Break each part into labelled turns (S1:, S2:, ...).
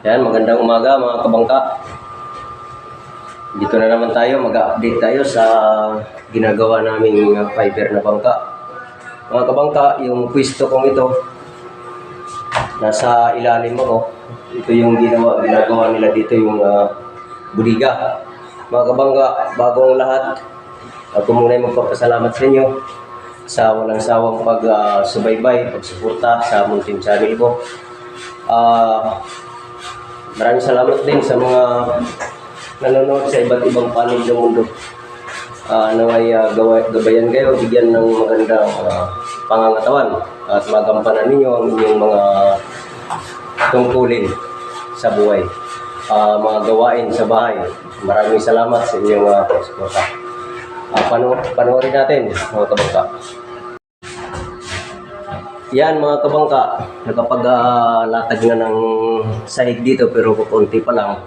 S1: Yan, magandang umaga mga kabangka. Dito na naman tayo, mag-update tayo sa ginagawa naming fiber na bangka. Mga kabangka, yung pwesto kong ito, nasa ilalim ako. Ito yung ginawa, ginagawa nila dito, yung ah, budiga. Mga kabangka, bagong lahat, ako muna yung magpapasalamat sa inyo sa walang sawang pag-subaybay, pagsuporta sa Muntin Channel ko. Ah, maraming salamat din sa mga nanonood sa iba't ibang panig ng mundo. Ah, naway ah, gawa, gabayan kayo, bigyan ng magandang ah, pangangatawan at magampanan ninyo ang inyong mga tungkulin sa buhay. Ah, mga gawain sa bahay. Maraming salamat sa inyong uh, pagsuporta. Ah, pano panoorin natin mga kabangka. Yan mga kabangka, nakapag-latag na ng sahig dito pero kukunti pa lang.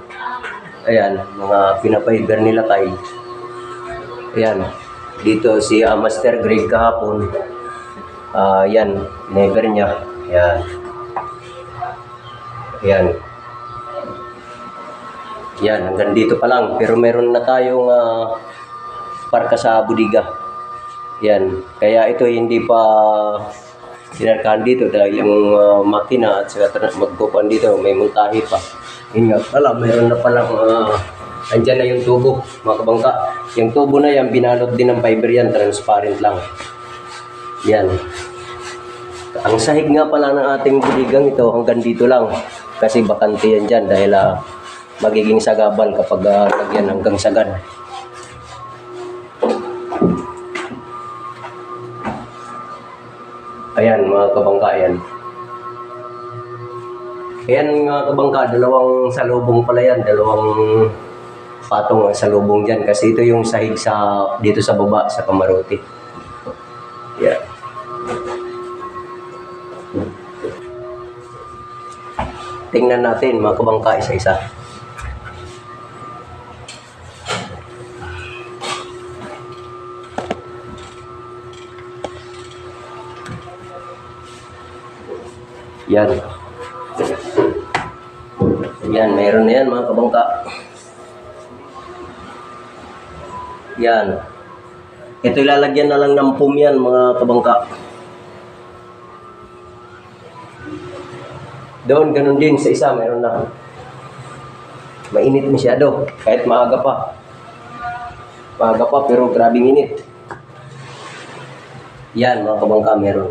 S1: Ayan, mga pinapahigar nila tayo. Ayan, dito si ah, Master Greg kahapon. Ah, yan, pinahigar niya. Ayan. Ayan. Yan, hanggang dito pa lang. Pero meron na tayong ah, parka sa budiga. Yan. Kaya ito hindi pa sinarkahan dito dahil yung ah, makina at saka magpupan dito may montahe pa. Yun nga pala, meron na palang uh, andyan na yung tubo, mga kabangka. Yung tubo na yan, binalot din ng fiber yan, transparent lang. Yan. Ang sahig nga pala ng ating budigang ito hanggang dito lang. Kasi bakante yan dyan dahil ah, magiging sagabal kapag uh, lagyan hanggang sagan. Ayan mga kabangka yan. Ayan mga kabangka, dalawang salubong pala yan, dalawang patong ang salubong dyan kasi ito yung sahig sa dito sa baba sa Kamaruti. Yeah. Tingnan natin mga kabangka isa-isa. Yan. Yan, meron na yan mga kabangka. Yan. Ito ilalagyan na lang ng pum yan mga kabangka. Doon, ganun din sa isa, meron na. Mainit masyado, kahit maaga pa. Maaga pa, pero grabing init. Yan, mga kabangka, meron.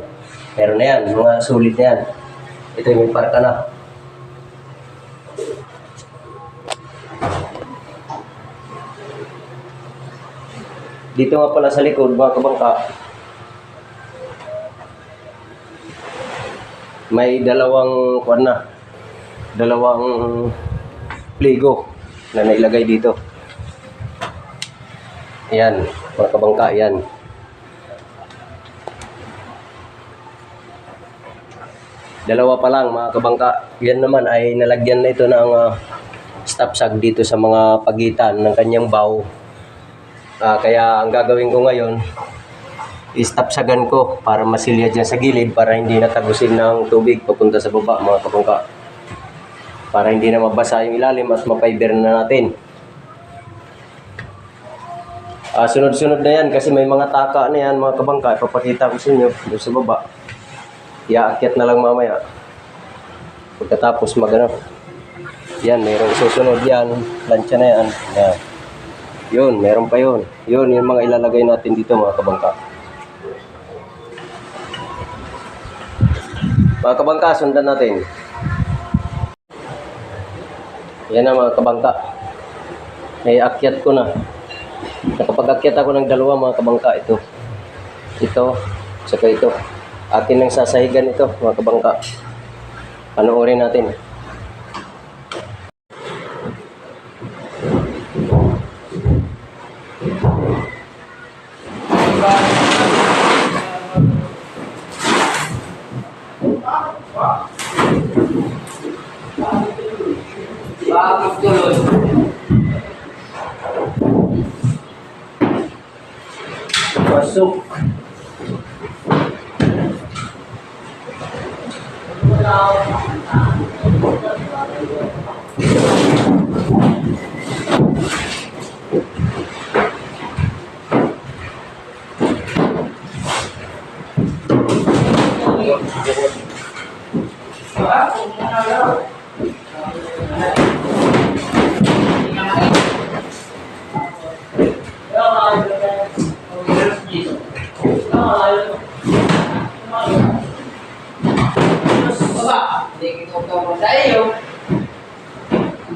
S1: Meron na yan, mga sulit na yan. Ito yung parka na. Dito nga pala sa likod, mga kabangka, may dalawang kwan na. Dalawang pligo na nailagay dito. Yan, mga kabangka, yan. Dalawa pa lang mga kabangka. Yan naman ay nalagyan na ito ng uh, stop sag dito sa mga pagitan ng kanyang bow. Ah, kaya ang gagawin ko ngayon, i-stop sagan ko para masilya dyan sa gilid para hindi natagusin ng tubig papunta sa baba mga kabangka. Para hindi na mabasa yung ilalim at mapaiber na natin. Ah, sunod-sunod na yan kasi may mga taka na yan mga kabangka. Ipapakita ko sa inyo sa baba. Iaakyat na lang mamaya. Pagkatapos magano. Yan, mayroong susunod yan. Lansya na yan. yan. Yun, meron pa yun. Yun, yung mga ilalagay natin dito mga kabangka. Mga kabangka, sundan natin. Yan na mga kabangka. Naiakyat ko na. Nakapag-akyat ako ng dalawa mga kabangka. Ito. Ito. Saka ito. Akin ang sasahigan ito mga kabangka. Panoorin natin.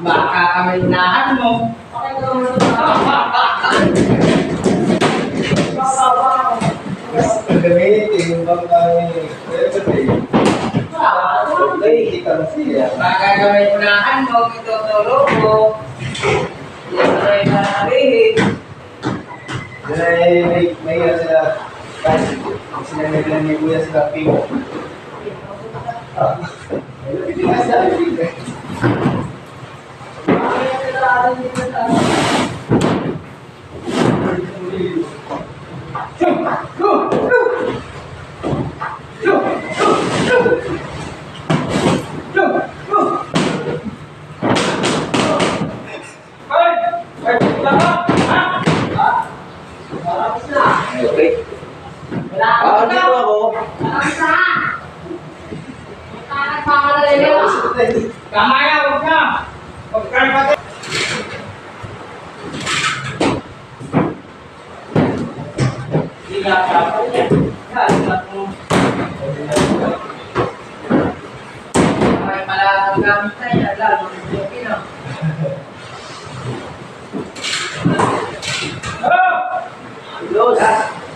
S2: Baka kami nahan mo.
S3: Gagamitin bang kami Okay, hindi ka na siya.
S2: Baka nahan mo, ituturo mo. Hindi ko na yung sasabihin.
S3: Dahil may may may sila kasi sinabi nila ni Kuya sila Pino. Ah, hindi nga sabi.
S1: Okay. Ah, dito ako.
S2: Kamaya, huwag na. Huwag ka na pati. Hindi ka yan. Yan, lahat mo. May malaking gamit na yan, lalo yung Pino.
S1: Los.
S3: Lapit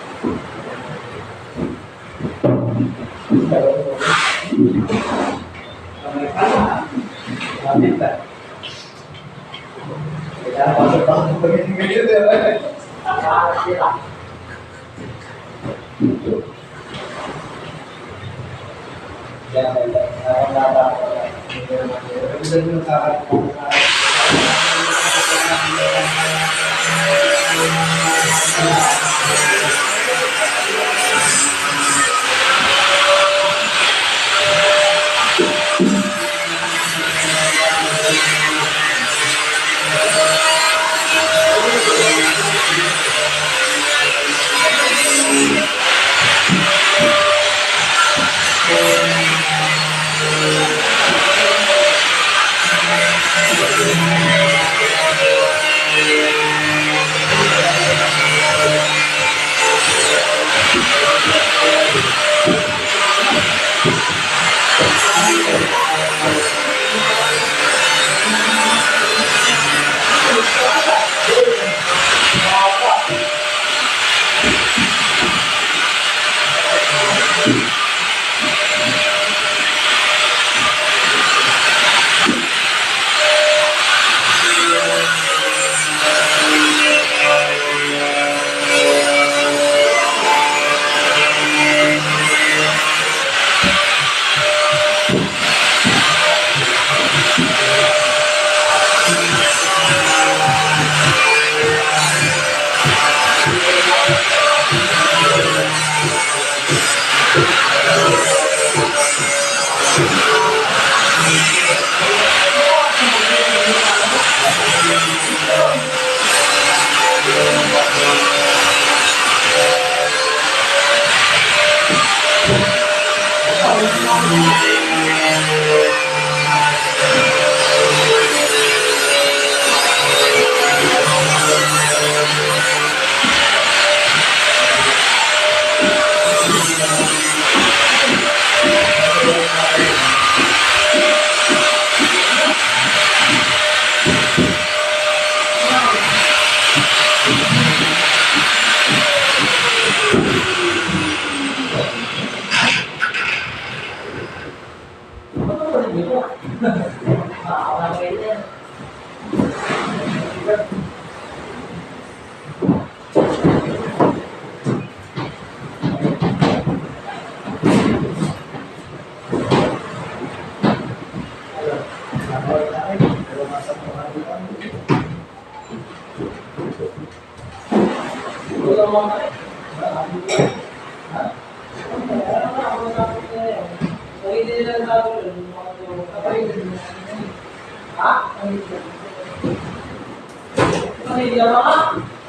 S2: mereka
S3: kita Thank you. Ha? Ano yung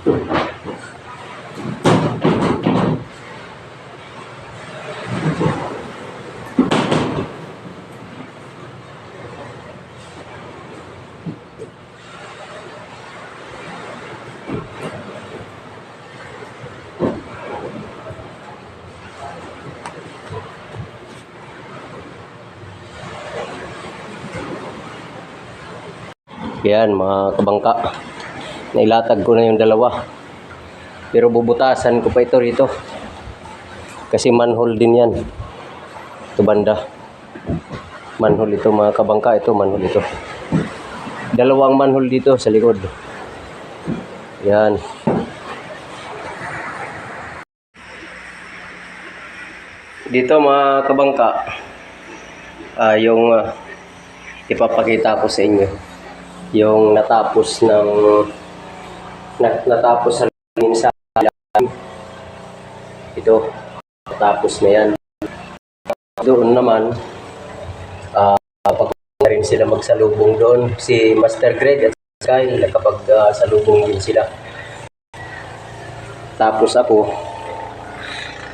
S1: Yan, mga kabangka. Nailatag ko na yung dalawa. Pero bubutasan ko pa ito rito. Kasi manhole din yan. Ito banda. Manhole ito mga kabangka. Ito manhole ito. Dalawang manhole dito sa likod. Yan. Dito mga kabangka. ah yung ah, ipapakita ko sa inyo yung natapos ng nat, natapos sa sa ito natapos na yan. Doon naman ah pag na rin sila magsalubong doon. Si Master Greg at Sky nakapag ah, salubong din sila. Tapos ako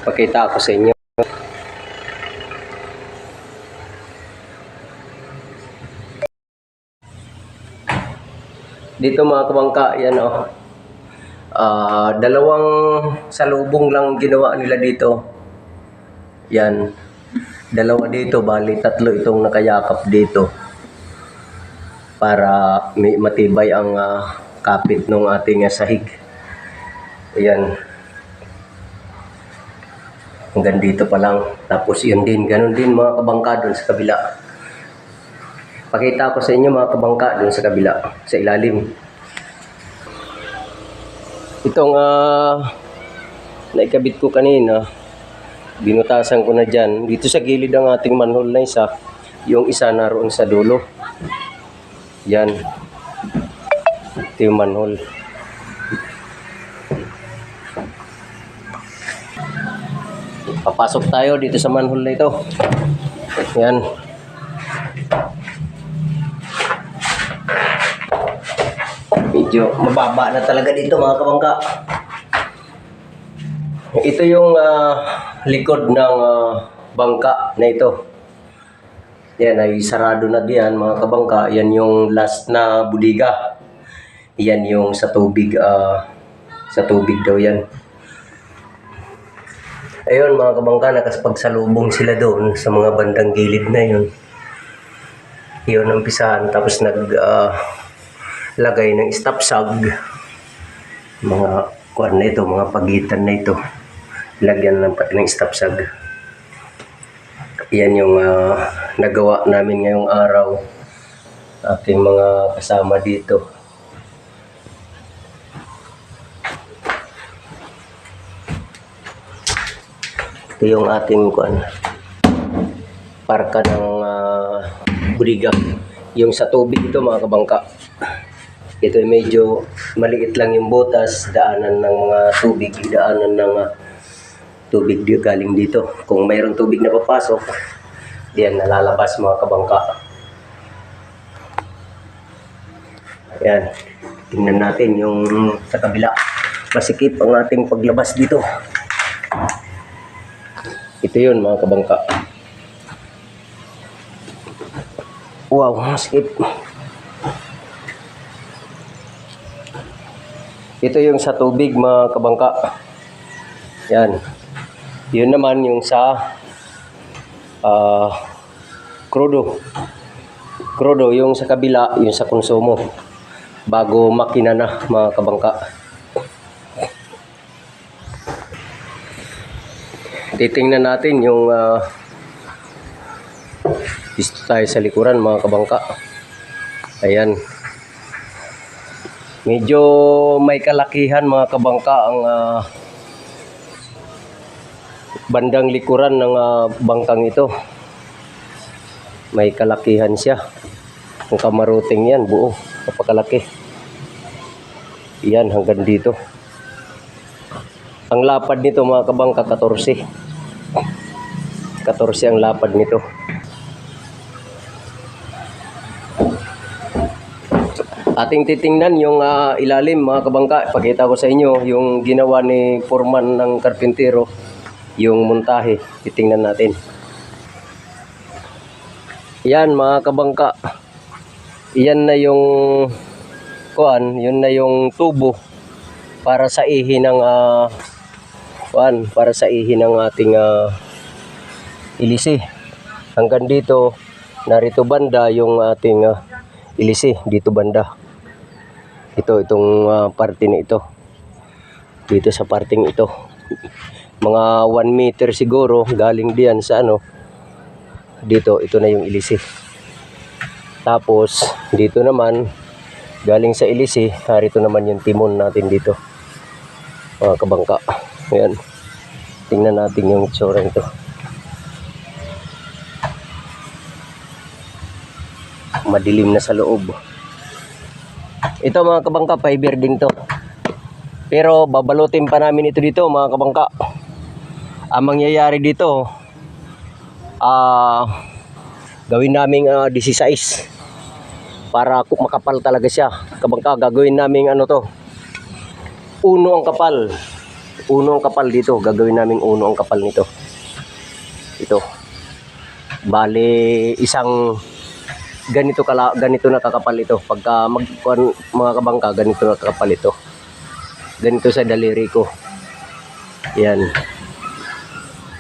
S1: pakita ko sa inyo. Dito mga kamangka, yan oh. Ah, dalawang salubong lang ginawa nila dito. Yan. Dalawa dito, bali tatlo itong nakayakap dito. Para may matibay ang ah, kapit ng ating ah, sahig. Ayan. Hanggang dito pa lang. Tapos yun din, ganun din mga kabangka doon sa kabila. Pakita ko sa inyo mga kabangka doon sa kabila, sa ilalim. Itong uh, naikabit ko kanina, binutasan ko na dyan. Dito sa gilid ang ating manhole na isa, yung isa naroon sa dulo. Yan. Ito yung manhole. Papasok tayo dito sa manhole na ito. Yan. Medyo mababa na talaga dito mga kabangka. Ito yung ah, likod ng ah, bangka na ito. Yan ay sarado na diyan mga kabangka. Yan yung last na budiga. Yan yung sa tubig. ah, sa tubig daw yan. Ayun mga kabangka, nakapagsalubong sila doon sa mga bandang gilid na yun. Yun ang pisahan. Tapos nag... ah, lagay ng stop sag mga kuan na ito, mga pagitan na ito. Lagyan ng, ng stop sag yan yung ah, nagawa namin ngayong araw. Aking mga kasama dito. Ito yung ating kuan parka ng uh, budiga yung sa tubig ito mga kabangka ito ay medyo maliit lang yung butas, daanan ng mga tubig, daanan ng ah, tubig di galing dito. Kung mayroong tubig na papasok, diyan nalalabas mga kabangka. Ayan, tingnan natin yung sa kabila. Masikip ang ating paglabas dito. Ito yun mga kabangka. Wow, masikip. Ito yung sa tubig mga kabangka. Yan. Yun naman yung sa ah krudo. Krudo yung sa kabila, yung sa konsumo. Bago makina na mga kabangka. Titingnan natin yung uh, dito tayo sa likuran mga kabangka. Ayan. Medyo may kalakihan mga kabangka ang ah, bandang likuran ng ah, bangkang ito. May kalakihan siya. Ang kamaruting yan, buo. Kapakalaki. Yan, hanggang dito. Ang lapad nito mga kabangka, 14. 14 ang lapad nito. Ating titingnan yung ah, ilalim mga kabangka. Pakita ko sa inyo yung ginawa ni Foreman ng karpintero. Yung montahe. Titingnan natin. Yan mga kabangka. Yan na yung kuan, yun na yung tubo para sa ihi ng ah, kuan, para sa ihi ng ating ah, ilisi. Hanggang dito narito banda yung ating ah, ilisi dito banda. Ito itong ah, parte na ito. Dito sa parting ito. Mga 1 meter siguro galing diyan sa ano. Dito ito na yung ilisi. Tapos dito naman galing sa ilisi, harito naman yung timon natin dito. Mga kabangka. Ayan. Tingnan natin yung itsura nito. Madilim na sa loob. Ito mga kabangka, fiber din to. Pero babalutin pa namin ito dito mga kabangka. Ang mangyayari dito, ah gawin naming ah, 16 para makapal talaga siya. Kabangka, gagawin namin ano to. Uno ang kapal. Uno ang kapal dito. Gagawin namin uno ang kapal nito. Ito. Bale, isang ganito kala ganito na kakapal ito. Pagka mag kuwan, mga kabangka, ganito na kakapal ito. Ganito sa daliri ko. Yan.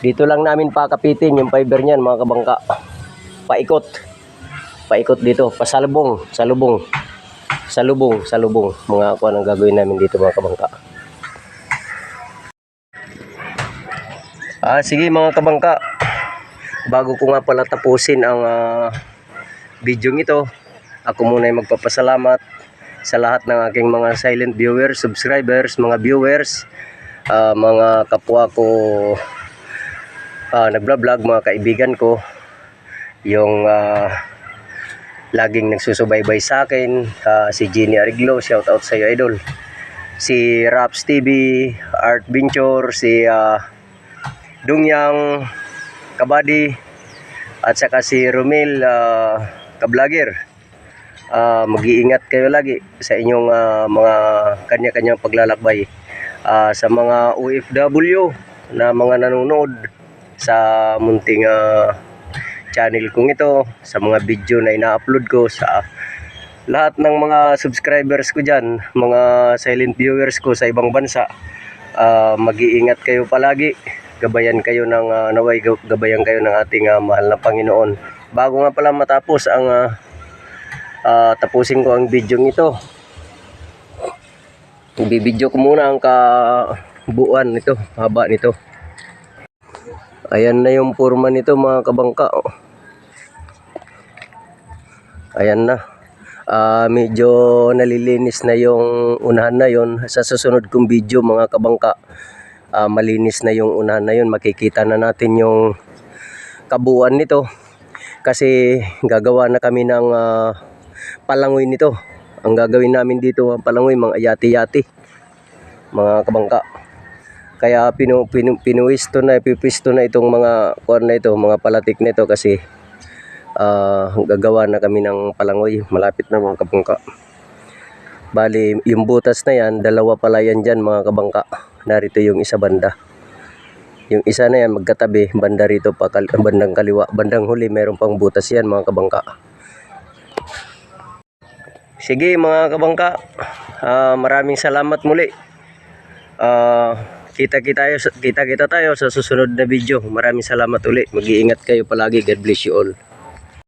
S1: Dito lang namin pakapitin yung fiber niyan mga kabangka. Paikot paikot dito, pasalubong, salubong. Salubong, salubong. Mga kuan ang gagawin namin dito mga kabangka. Ah, sige mga kabangka. Bago ko nga pala tapusin ang ah, video ito, ako muna ay magpapasalamat sa lahat ng aking mga silent viewers, subscribers, mga viewers, ah, mga kapwa ko ah, nagblog, mga kaibigan ko, yung ah, laging nagsusubaybay sa akin ah, si Jenny Ariglo shout out sa iyo idol. Si Raps TV Art Venture si ah, Dungyang Kabadi at saka si Romel uh, Kablogger Ah, mag-iingat kayo lagi sa inyong ah, mga kanya-kanyang paglalakbay Ah, sa mga OFW na mga nanonood sa munting ah, channel kong ito, sa mga video na ina-upload ko, sa lahat ng mga subscribers ko dyan, mga silent viewers ko sa ibang bansa, ah, mag-iingat kayo palagi. Gabayan kayo ng ah, naway gab- gabayan kayo ng ating ah, mahal na Panginoon. Bago nga pala matapos ang ah, ah, tapusin ko ang video ito. Ibibidyo ko muna ang kabuuan nito, haba nito. Ayan na yung forma nito mga kabangka. oh. Ayan na. Ah, medyo nalilinis na yung unahan na yon. Sa susunod kong video mga kabangka, ah, malinis na yung unahan na yon. Makikita na natin yung kabuuan nito. Kasi gagawa na kami ng ah, palangoy nito. Ang gagawin namin dito ang palangoy, mga yati-yati. Mga kabangka. Kaya pinu, pinu, pinuwisto na, pipisto na itong mga kuwan na ito, mga palatik nito kasi ah, gagawa na kami ng palangoy. Malapit na mga kabangka. Bali, yung butas na yan, dalawa pala yan dyan mga kabangka. Narito yung isa banda. Yung isa na yan magkatabi, banda rito pa, kal- bandang kaliwa. Bandang huli, meron pang butas yan mga kabangka. Sige mga kabangka, ah, maraming salamat muli. Ah, kita-kita tayo, kita-kita tayo sa susunod na video. Maraming salamat uli. Mag-iingat kayo palagi. God bless you all.